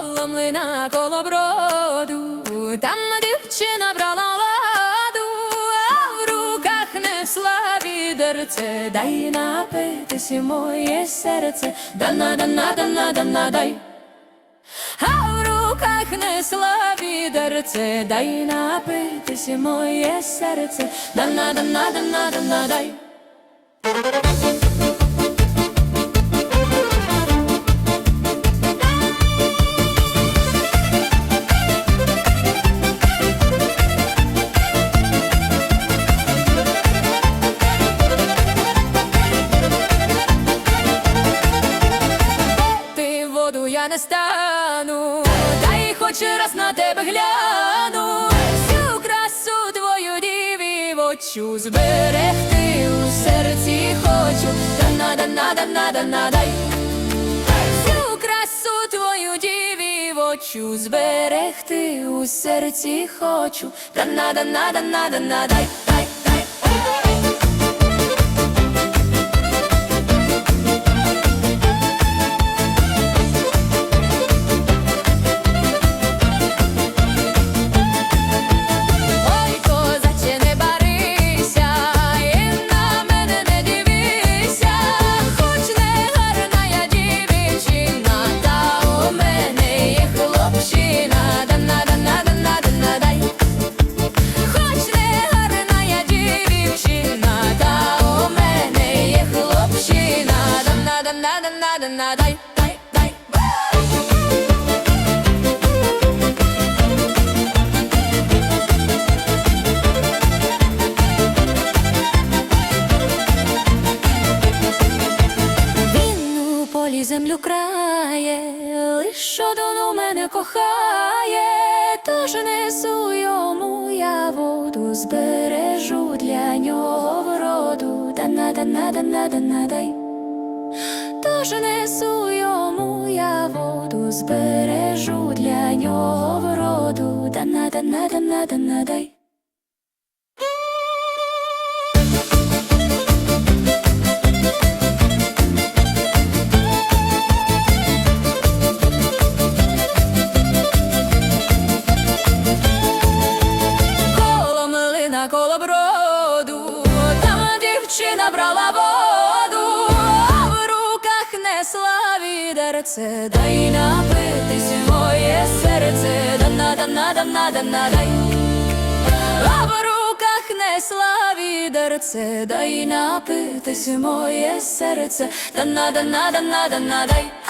коло млина коло броду, там дівчина брала ладу, а в руках несла відерце, дай напитись моє серце, дана, дана, дана, дана, дай. А в руках несла відерце, дай напитись моє серце, дана, дана, дана, дана, дай. Не стану, дай хоч раз на тебе гляну, всю красу твою дівочу зберегти у серці хочу, дана, дана, дана, дана, дай всю красу твою дівочу зберегти у серці хочу, дана, дана, дана, дана, дай, дана, дана, дана, дай, дай, полі землю крає, лиш один мене кохає, тож несу йому я воду, збережу для нього вроду, дана, дана, дана, дана, дай. Тож несу йому я воду, збережу для нього вроду, дана, дана, дана, дана, дай. коло млина, коло броду, там дівчина брала воду, несла дай напитись моє серце, дана, дана, дана, дана, дай. А в руках несла відерце, дай напитись моє серце, дана, дана, дана, дана, дай.